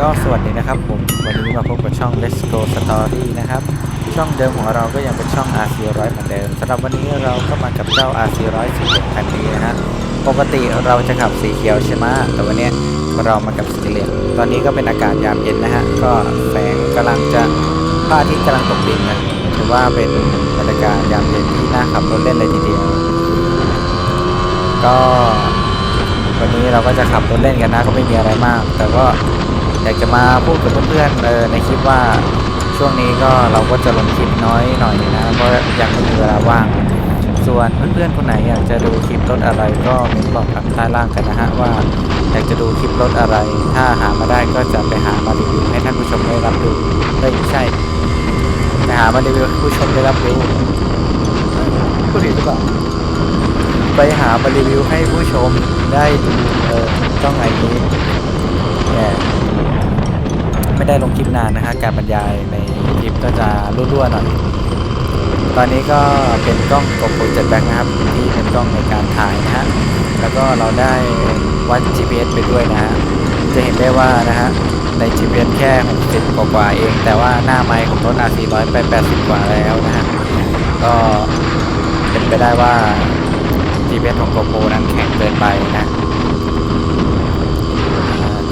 ก็สวัสดีนะครับผม วันนี้มาพบกับช่อง Let's Go Story นะครับ ช่องเดิมของเราก็ยังเป็นช่อง RC 100 เหมือนเดิมสำหรับวันนี้เราก็มากับเจ้า RC 100 สีเหลืองคันนี้นะฮะปกติเราจะขับสีเขียวใช่ไหมแต่วันนี้เรามากับสีเหลืองตอนนี้ก็เป็นอากาศยามเย็นนะฮะก็แสงกำลังจะพระอาทิตย์กำลังตกดินนะถือว่าเป็นบรรยากาศยามเย็นที่น่าขับรถเล่นเลยทีเดียวก็ นี้เราก็จะขับรถเล่นกันนะก็ไม่มีอะไรมาก แต่ก็อยากจะมาพูดกับเพื่อนๆเออในคลิปว่าช่วงนี้ก็เราก็จะลงคลิปน้อยหน่อยนะเพราะยังไม่มีเวลาว่าง ส่วนเพื่อนๆคนไหนอยากจะดูคลิปรถอะไรก็มนบอกกันใต้ล่างกันนะฮะว่าอยากจะดูคลิปรถอะไร ถ้าหามาได้ก็จะไปหามารีวิวให้ท่านผู้ชมได้รับรู้ไม่ใช่ไปหามารีวิวให้ผู้ชมได้รับดูผู้ผิดหรือเปล่า ไปหามารีวิวให้ผู้ชมได้ดูเออต้องไงนี้แหมไม่ได้ลงคลิปนานนะฮะการบรรยายในคลิปก็จะรั่วๆหน่อย ตอนนี้ก็เป็นกล้องโกโปรเจ็ดแบ็นะครับที่เป็นกล้องในการถ่ายนะฮะแล้วก็เราได้วัด GPS ไปด้วยนะฮะจะเห็นได้ว่านะฮะใน GPS แค่ 60 กว่าๆเอง แต่ว่าหน้าไมค์ของรถ R400 ไป 80 กว่าแล้วนะฮะก็เป็นไปได้ว่า GPS ของ GoPro นั้นแข็งเกินไปนะ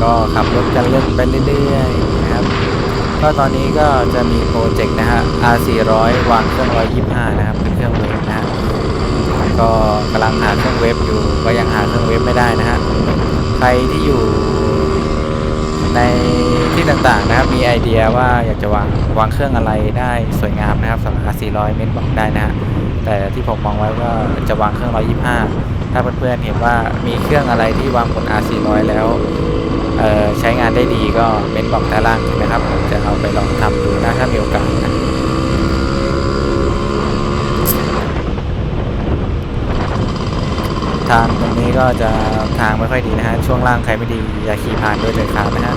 ก็ขับรถกันเล่นไปเรื่อยๆนะครับ ก็ตอนนี้ก็จะมีโปรเจกต์นะฮะ R400 วางเครื่อง 125 นะครับเป็นเครื่องเวฟนะฮะก็กำลังหาเครื่องเวฟอยู่ก็ยังหาเครื่องเวฟไม่ได้นะฮะใครที่อยู่ในที่ต่างๆนะครับมีไอเดียว่าอยากจะวางวางเครื่องอะไรได้สวยงามนะครับสำหรับ R400 เม้นบอกได้นะฮะ ที่ผมมองไว้ก็จะวางเครื่อง 125 ถ้าเพื่อนๆเห็นว่ามีเครื่องอะไรที่วางบน R400 แล้วใช้งานได้ดีก็เม้นบอกใต้ล่างนะครับผมจะเอาไปลองทำดูนะถ้ามีโอกาสนะทางตรงนี้ก็จะทางไม่ค่อยดีนะฮะช่วงล่างใครไม่ดีอย่าขี่ผ่านด้วยเลยครับนะฮะ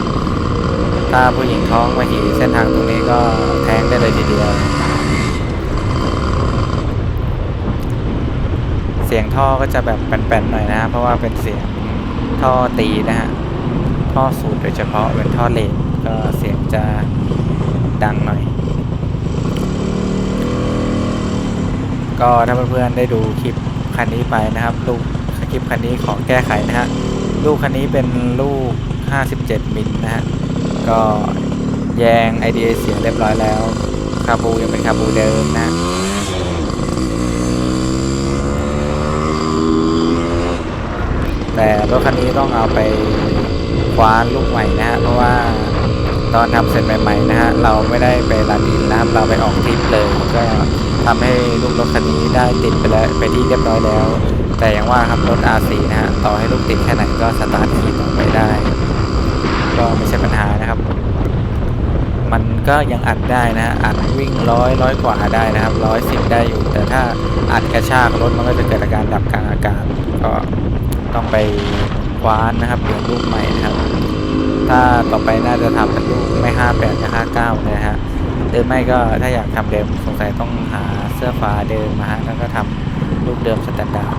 ถ้าผู้หญิงท้องมาขี่เส้นทางตรงนี้ก็แทงได้เลยทีเดียว เสียงท่อก็จะแบบแป่นๆหน่อยนะฮะเพราะว่าเป็นเสียงท่อตีนะฮะท่อสูตรโดยเฉพาะเป็นท่อเลนก็เสียงจะดังหน่อย ก็ถ้าเพื่อนๆได้ดูคลิปคันนี้ไปนะครับลูกคลิปคันนี้ขอแก้ไขนะฮะลูกคันนี้เป็นลูก 57 มิลนะฮะก็แยง IDA เสียงเรียบร้อยแล้วคาบูยังเป็นคาบูเดิมนะ แต่รถคันนี้ต้องเอาไปคว้านลูกใหม่นะฮะเพราะว่าตอนทำเสร็จใหม่ๆนะฮะเราไม่ได้ไปรันอินนะครับเราไปออกทริปเลยก็ทำให้ลูกรถคันนี้ได้ติดไปแล้วไปที่เรียบร้อยแล้ว แต่อย่างว่าครับรถ R4 นะฮะต่อให้ลูกติดแค่ไหนก็สตาร์ทขี่ต่อไปได้ ก็ไม่ใช่ปัญหานะครับ มันก็ยังอัดได้นะฮะอัดวิ่งร้อยร้อยกว่าได้นะครับร้อยสิบได้อยู่ แต่ถ้าอัดกระชากรถมันก็จะเกิดอาการดับกลางอากาศก็ ต้องไปคว้านนะครับเปลี่ยนลูกใหม่นะครับ ถ้าต่อไปน่าจะทำเป็นลูกไม่ห้าแปดกับห้าเก้านะฮะหรือไม่ก็ถ้าอยากทำเดิมสงสัยต้องหาเสื้อฟ้าเดิมมาฮะแล้วก็ทำลูกเดิมสแตนดาร์ด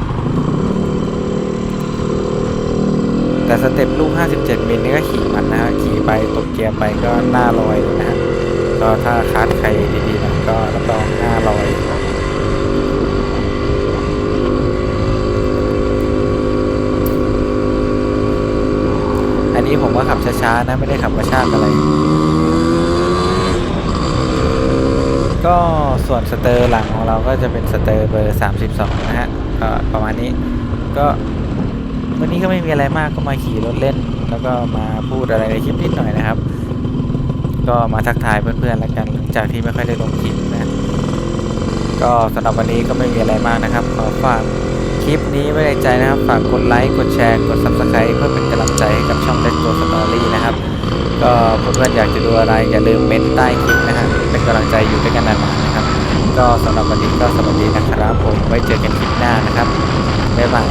แต่สเต็ปลูก 57มิลนี่ก็ขี่มันนะฮะขี่ไปตกเกียร์ไปก็หน้าลอยนะฮะก็ถ้าคัดใครดีๆนะก็รับรองหน้าลอย อั นนี้ผมก็ขับช้าๆนะไม่ได้ขับกระชากอะไร ก็ส่วนสเตอร์หลังของเราก็จะเป็นสเตอร์เบอร์ 32 นะฮะก็ประมาณนี้ก็วันนี้ก็ไม่มีอะไรมากก็มาขี่รถเล่น แล้วก็มาพูดอะไรในคลิปนิดหน่อยนะครับ ก็มาทักทายเพื่อนๆแล้วกันหลังจากที่ไม่ค่อยได้ลงคลิปนะ ก็สำหรับวันนี้ก็ไม่มีอะไรมากนะครับขอฝาก คลิปนี้ไม่ได้ใจนะครับ ฝากกดไลค์ กดแชร์ กด subscribe เพื่อเป็นกำลังใจให้กับช่องเลตตัวสตอรี่นะครับ ก็เพื่อนๆอยากจะดูอะไร อย่าลืมเม้นใต้คลิปนะฮะเป็นกำลังใจอยู่ด้วยกันนานๆนะครับ ก็สำหรับวันนี้ก็สวัสดีนะครับผมไว้เจอกันคลิปหน้านะครับบ๊ายบาย